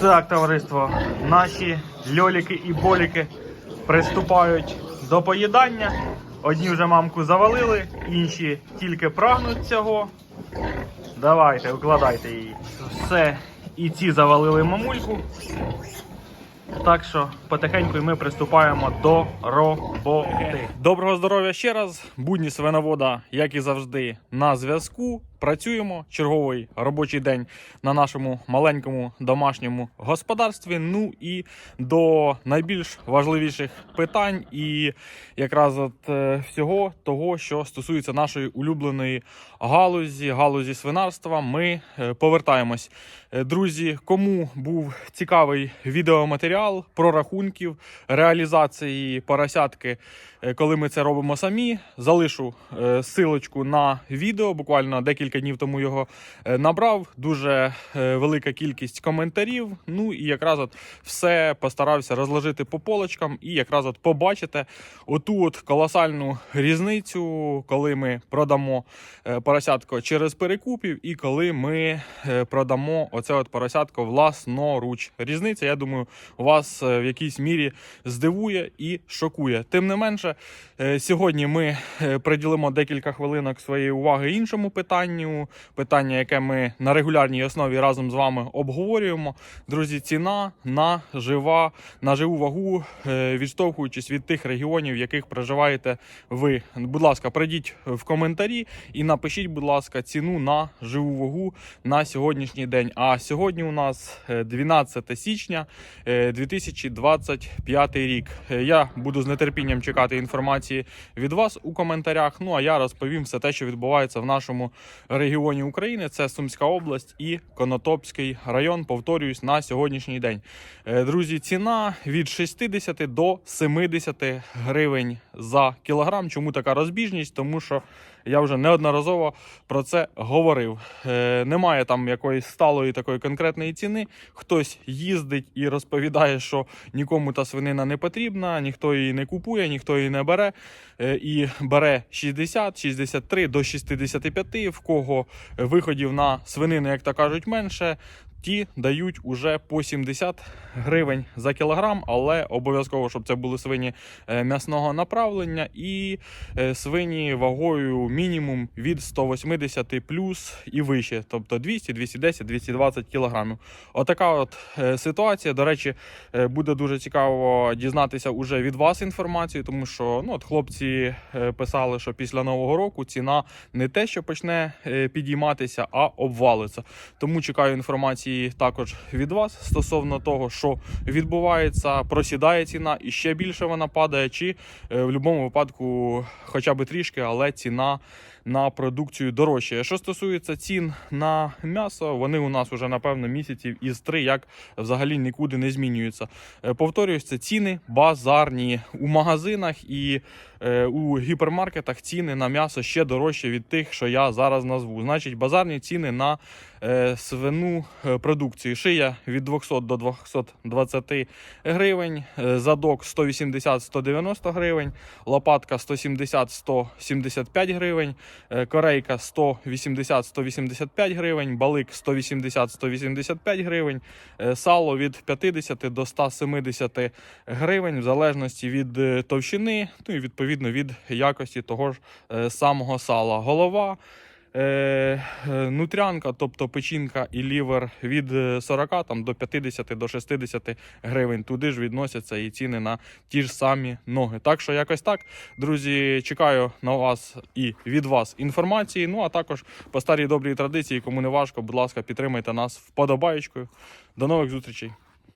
Так, товариство, наші льоліки і боліки приступають до поїдання. Одні вже мамку завалили, інші тільки прагнуть цього. Давайте, укладайте її. Все, і ці завалили мамульку. Так що потихеньку ми приступаємо до роботи. Доброго здоров'я ще раз. Будні свиновода, як і завжди, на зв'язку. Працюємо черговий робочий день на нашому маленькому домашньому господарстві. Ну і до найбільш важливіших питань, і якраз от е, всього того, що стосується нашої улюбленої галузі, галузі свинарства, ми е, повертаємось. Е, Друзі, кому був цікавий відеоматеріал про рахунків реалізації поросятки, коли ми це робимо самі, залишу силочку на відео. Буквально декілька днів тому його е, набрав. Дуже е, велика кількість коментарів. Ну і якраз от все постарався розложити по полочкам, і якраз от побачите оту от колосальну різницю, коли ми продамо е, поросятко через перекупів, і коли ми продамо оце от поросятко власноруч. Різниця, я думаю, вас в якійсь мірі здивує і шокує. Тим не менше, сьогодні ми приділимо декілька хвилинок своєї уваги іншому питанню. Питання, яке ми на регулярній основі разом з вами обговорюємо. Друзі, ціна на жива, на живу вагу, е, відштовхуючись від тих регіонів, в яких проживаєте ви. Будь ласка, прийдіть в коментарі і напишіть, будь ласка, ціну на живу вагу на сьогоднішній день. А сьогодні у нас е, 12 січня е, 2025 рік. Е, Я буду з нетерпінням чекати інформації від вас у коментарях. Ну а я розповім все те, що відбувається в нашому регіоні України. Це Сумська область і Конотопський район. Повторююсь на сьогоднішній день. Е, Друзі, ціна від 60 до 70 гривень за кілограм. Чому така розбіжність? Тому що я вже неодноразово про це говорив. Е, немає там якоїсь сталої такої конкретної ціни. Хтось їздить і розповідає, що нікому та свинина не потрібна, ніхто її не купує, ніхто її не бере. Е, і бере 60, 63 до 65, в кого виходів на свинину, як то кажуть, менше. Ті дають уже по 70 гривень за кілограм, але обов'язково, щоб це були свині е, м'ясного направлення і е, свині вагою мінімум від 180 плюс і вище, тобто 200, 210, 220 кілограмів. Отака от е, ситуація. До речі, буде дуже цікаво дізнатися уже від вас інформацію, тому що ну, от хлопці писали, що після нового року ціна не те, що почне підійматися, а обвалиться. Тому чекаю інформації також від вас стосовно того, що відбувається, просідає ціна і ще більше вона падає, чи е, в будь-якому випадку хоча б трішки, але ціна на продукцію дорожчає. Що стосується цін на м'ясо, вони у нас вже напевно місяців із три як взагалі нікуди не змінюються. Е, Повторюсь, це ціни базарні у магазинах і е, у гіпермаркетах ціни на м'ясо ще дорожче від тих, що я зараз назву. Значить, базарні ціни на е, свину продукцію. Шия від 200 до 220 гривень, задок 180-190 гривень, лопатка 170-175 гривень, корейка 180-185 гривень, балик 180-185 гривень, е, сало від 50 до 170 гривень, в залежності від е, товщини, ну і відповідно від якості того ж е, самого сала. Голова. Е, е, нутрянка, тобто печінка і лівер від е, 40 там, до 50 до 60 гривень. Туди ж відносяться і ціни на ті ж самі ноги. Так що якось так, друзі, чекаю на вас і від вас інформації. Ну а також по старій добрій традиції, кому не важко, будь ласка, підтримайте нас вподобаєчкою. До нових зустрічей.